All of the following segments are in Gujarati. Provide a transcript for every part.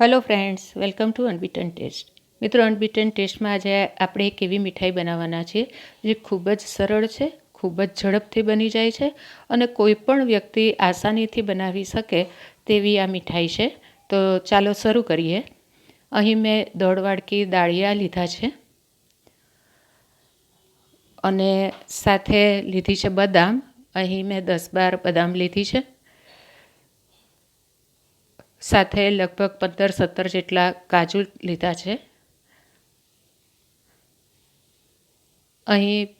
Hello friends welcome to unbeaten taste મિત્રો અનબીટન ટેસ્ટમાં આજે આપણે એક એવી મીઠાઈ બનાવવાના છીએ, જે ખૂબ જ સરળ છે, ખૂબ જ ઝડપથી બની જાય છે અને કોઈ પણ વ્યક્તિ આસાનીથી બનાવી શકે તેવી આ મીઠાઈ છે. તો ચાલો શરૂ કરીએ. અહીં મેં દોઢ વાડકી દાળિયા લીધા છે અને સાથે લીધી છે બદામ. અહીં મેં દસ બાર બદામ લીધી છે. સાથે લગભગ પંદર, સત્તર જેટલા કાજુ લીધા છે. અહીં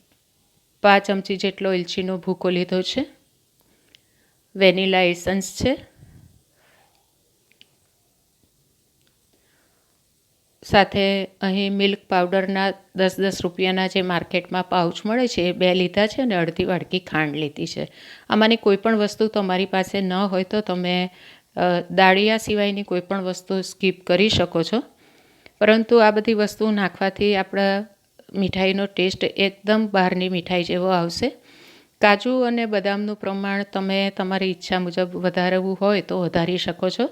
પાંચ ચમચી જેટલો ઇલચીનો ભૂકો લીધો છે. વેનીલા એસન્સ છે. સાથે અહીં મિલ્ક પાવડરના દસ દસ રૂપિયાના જે માર્કેટમાં પાઉચ મળે છે, એ બે લીધા છે અને અડધી વાડકી ખાંડ લીધી છે. આમાંની કોઈ પણ વસ્તુ તમારી પાસે ન હોય તો તમે દાળિયા સિવાયની કોઈ પણ વસ્તુ સ્કીપ કરી શકો છો. પરંતુ આ બધી વસ્તુ નાખવાથી આપણા મીઠાઈનો ટેસ્ટ એકદમ બહારની મીઠાઈ જેવો આવશે. કાજુ અને બદામનું પ્રમાણ તમે તમારી ઈચ્છા મુજબ વધારવું હોય તો વધારી શકો છો.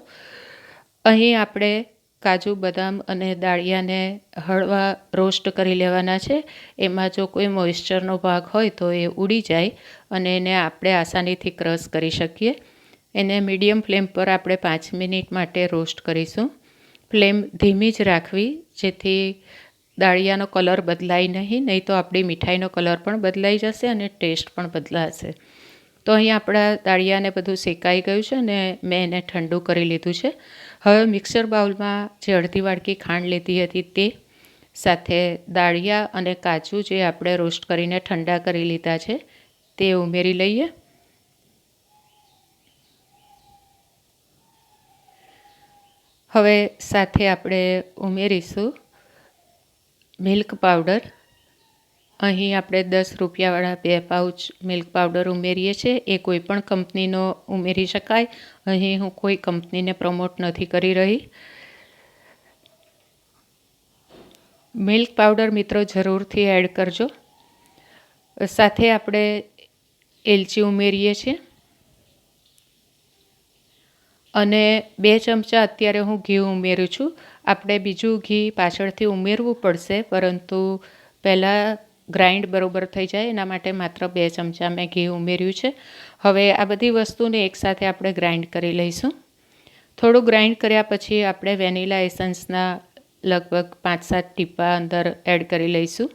અહીં આપણે કાજુ, બદામ અને દાળિયાને હળવા રોસ્ટ કરી લેવાના છે. એમાં જો કોઈ મોઇશ્ચરનો ભાગ હોય તો એ ઉડી જાય અને એને આપણે આસાનીથી ક્રશ કરી શકીએ. એને મીડિયમ ફ્લેમ પર આપણે પાંચ મિનિટ માટે રોસ્ટ કરીશું. ફ્લેમ ધીમી જ રાખવી, જેથી દાળિયાનો કલર બદલાય નહીં નહીં તો આપણી મીઠાઈનો કલર પણ બદલાઈ જશે અને ટેસ્ટ પણ બદલાશે. તો અહીં આપણા દાળિયાને બધું શેકાઈ ગયું છે અને મેં એને ઠંડુ કરી લીધું છે. હવે મિક્સર બાઉલમાં જે અડધી વાડકી ખાંડ લીધી હતી તે સાથે દાળિયા અને કાજુ જે આપણે રોસ્ટ કરીને ઠંડા કરી લીધા છે, તે ઉમેરી લઈએ. હવે સાથે આપણે ઉમેરીશું મિલ્ક પાવડર. અહીં આપણે દસ રૂપિયાવાળા બે પાઉચ મિલ્ક પાવડર ઉમેરીએ છીએ. એ કોઈ પણ કંપનીનો ઉમેરી શકાય. અહીં હું કોઈ કંપનીને પ્રમોટ નથી કરી રહી. મિલ્ક પાવડર મિત્રો જરૂરથી એડ કરજો. સાથે આપણે એલચી ઉમેરીએ છીએ. અને બે ચમચા અત્યારે હું ઘી ઉમેરું છું. આપણે બીજું ઘી પાછળથી ઉમેરવું પડશે, પરંતુ પહેલાં ગ્રાઇન્ડ બરોબર થઈ જાય, એના માટે માત્ર બે ચમચા મેં ઘી ઉમેર્યું છે. હવે આ બધી વસ્તુને એકસાથે આપણે ગ્રાઇન્ડ કરી લઈશું. થોડું ગ્રાઇન્ડ કર્યા પછી આપણે વેનીલા એસન્સના લગભગ પાંચ સાત ટીપા અંદર એડ કરી લઈશું.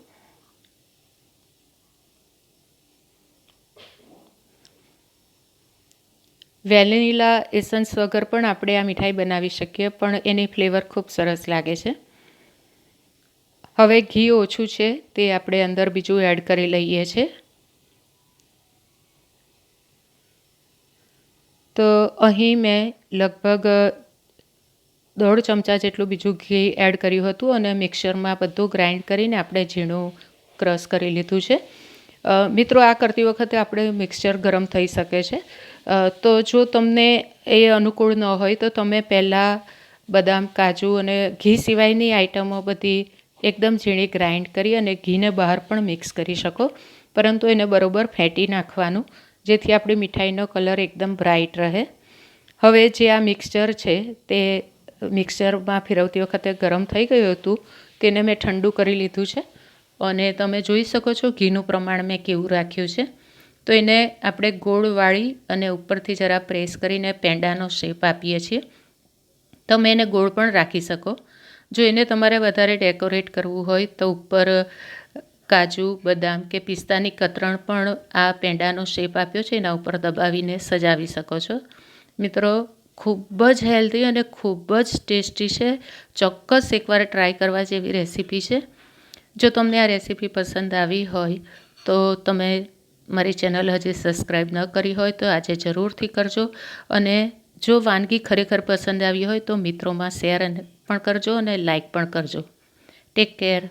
વેનિલા એસન્સ વગર પણ આપણે આ મીઠાઈ બનાવી શકીએ, પણ એની ફ્લેવર ખૂબ સરસ લાગે છે. હવે ઘી ઓછું છે, તે આપણે અંદર બીજું એડ કરી લઈએ છીએ તો અહીં મેં લગભગ દોઢ ચમચા જેટલું બીજું ઘી એડ કર્યું હતું અને મિક્સરમાં બધું ગ્રાઇન્ડ કરીને આપણે ઝીણું ક્રશ કરી લીધું છે. મિત્રો, આ કરતી વખતે આપણે મિક્સચર ગરમ થઈ શકે છે. તો જો તમને એ અનુકૂળ ન હોય તો તમે પહેલાં બદામ, કાજુ અને ઘી સિવાયની આઈટમો બધી એકદમ ઝીણી ગ્રાઇન્ડ કરી અને ઘીને બહાર પણ મિક્સ કરી શકો. પરંતુ એને બરોબર ફેંટી નાખવાનું, જેથી આપણી મીઠાઈનો કલર એકદમ બ્રાઇટ રહે. હવે જે આ મિક્સચર છે, તે મિક્સચરમાં ફેરવતી વખતે ગરમ થઈ ગયું હતું તેને મેં ઠંડુ કરી લીધું છે. અને તમે જોઈ શકો છો, ઘીનું પ્રમાણ મેં કેવું રાખ્યું છે. તો એને આપણે ગોળ વાળી અને ઉપરથી જરા પ્રેસ કરીને પેંડાનો શેપ આપીએ છીએ. તમે એને ગોળ પણ રાખી શકો. જો એને તમારે વધારે ડેકોરેટ કરવું હોય તો ઉપર કાજુ, બદામ કે પિસ્તાની કતરણ પણ આ પેંડાનો શેપ આપ્યો છે, એના ઉપર દબાવીને સજાવી શકો છો. મિત્રો, ખૂબ જ હેલ્ધી અને ખૂબ જ ટેસ્ટી છે. ચોક્કસ એકવાર ટ્રાય કરવા જેવી રેસીપી છે. જો તમને આ રેસીપી પસંદ આવી હોય તો તમે મારી ચેનલ હજી સબસ્ક્રાઈબ ન કરી હોય તો આજે જરૂરથી કરજો અને જો વાનગી ખરેખર પસંદ આવી હોય તો મિત્રોમાં શેર પણ કરજો અને લાઈક પણ કરજો. Take care